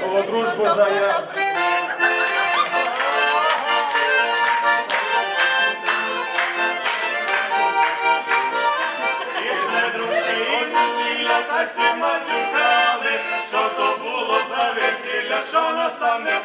про дружбу заяв. І все дружки, і весілля та сім матюкали, що то було за весілля, що настане.